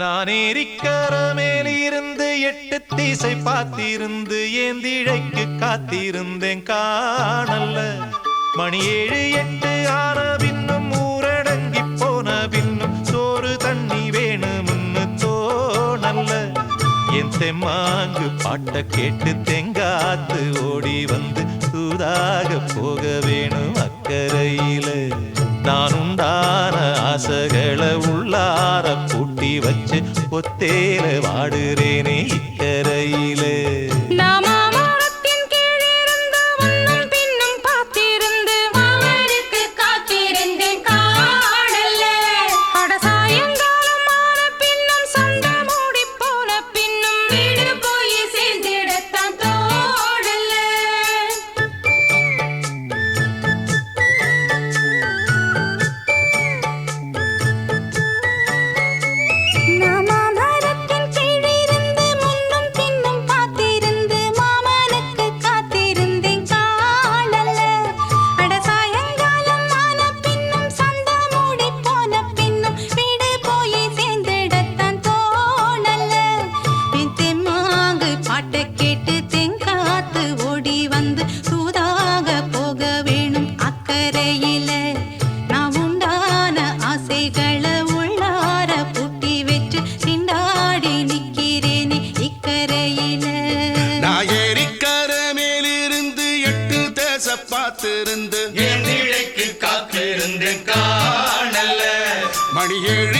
நான் ஏரிக்கரமேலிருந்து எட்டு தீசை பார்த்திருந்து ஏந்திழைக்கு காத்திருந்தேன் காணல்ல. மணி ஏழு எட்டு ஆன பின்னும் ஊரடங்கி போன பின்னும் சோறு தண்ணி வேணும்னு தோணல்ல. என் தெம்மாங்கு பாட்ட கேட்டு தெங்காத்து ஓடி வந்து சூதாக போக வேணும் அக்கறையில. நான் உண்டான ஆசைகளை உள்ளார வச்சு ஒத்தேல வாடுறேனே இக்கரையிலே. Here.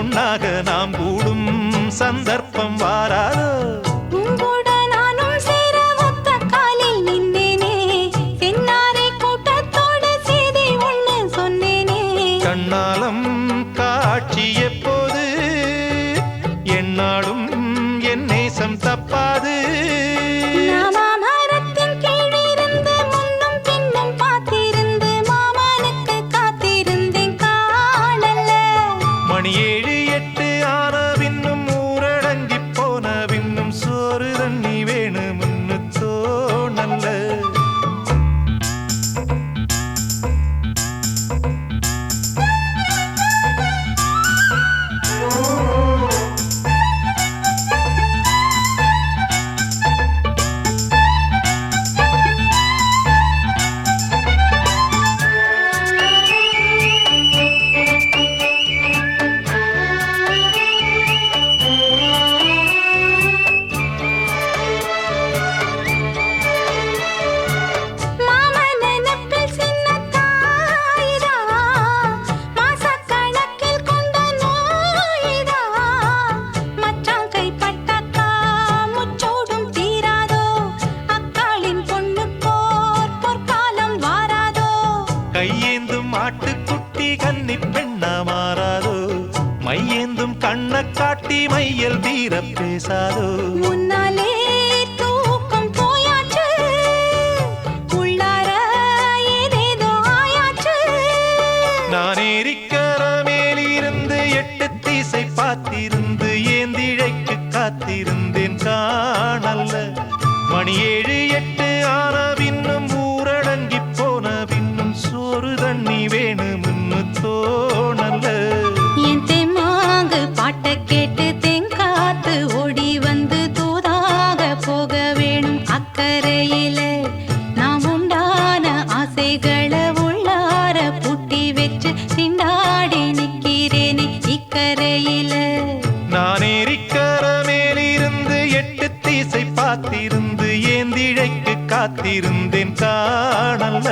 ஒன்னாக நாம் கூடும் சந்தர்ப்பம் வாராதோ? மணி ஏழு கண்ண காட்டி மையல் வீர பேசாதோ. முன்னாலே ஆசைகள உள்ளார புட்டி வச்சு திண்டாடி நிக்கிறேனே இக்கரையில. நானேரிக்கர மேலிருந்து எட்டு தீசை பார்த்திருந்து ஏந்திழைக்கு காத்திருந்தேன் காணல்ல.